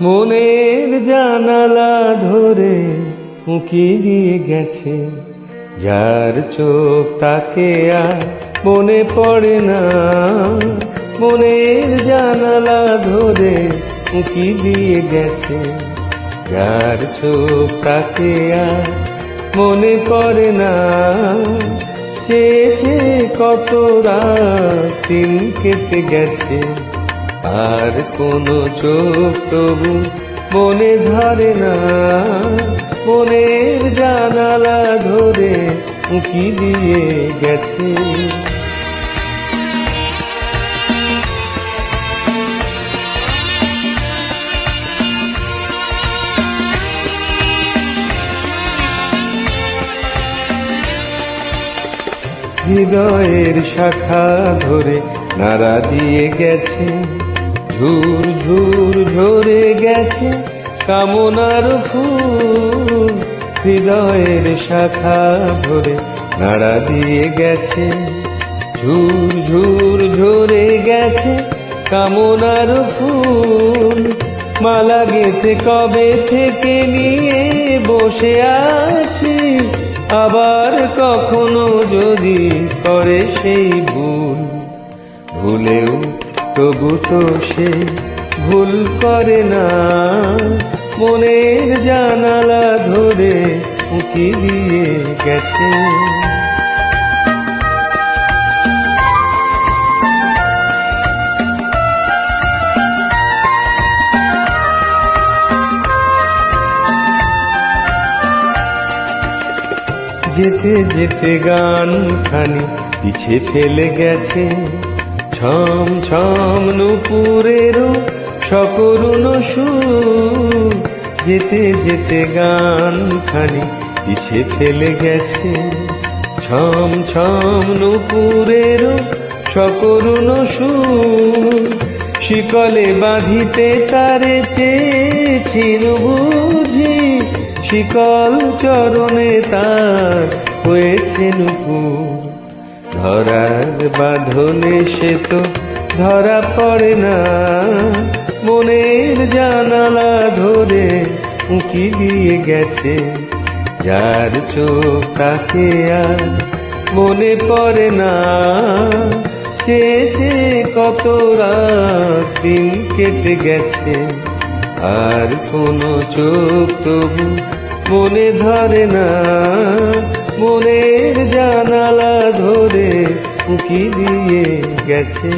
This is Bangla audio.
মনের জানালা ধরে উঁকি দিয়ে গেছে। যার চোখ তাকে আর মনে পড়ে না। মনের জানালা ধরে উঁকি দিয়ে গেছে। যার চোখ তাকে আর মনে পড়ে না। চেয়ে চেয়ে কত রাত দিন কেটে গেছে। আর কোনো চোখ তবু মনে ধরে না। মনের জানালা ধরে উঁকি দিয়ে গেছে। হৃদয়ের শাখা ধরে নাড়া দিয়ে গেছে। ঝুর ঝুর ঝরে গেছে কামনার ফুল। হৃদয়ের শাখা ধরে নাড়া দিয়ে গেছে। ঝুর ঝুর ঝরে গেছে কামনার ফুল। মালা গেছে কবে থেকে নিয়ে বসে আছি। আবার কখনো যদি করে সেই ভুল। ভুলেও তবু তো সে ভুল করে না। মনের জানালা ধরে উঁকি দিয়ে গেছে। যেতে যেতে গান খানি পিছে ফেলে গেছে। ছম ছম নুপুরেরও সকরুণ সুর। যেতে যেতে গান খানি পিছে ফেলে গেছে। ছম ছম নুপুরেরও সকরুণ সুর। শিকলে বাঁধিতে তারে চেয়েছিল বুঝি। শিকল চরণে তার হয়েছে নুপুর। ধরার বাঁধনে সে তো ধরা পড়ে না। মনের জানালা ধরে উঁকি দিয়ে গেছে, যার চোখ তাকে আর মনে পড়ে না। চেয়ে চেয়ে কত রাত দিন কেটে গেছে, আর কোনো চোখ তবু মনে ধরে না। মনের জানালা ধরে উকি দিয়ে গেছে।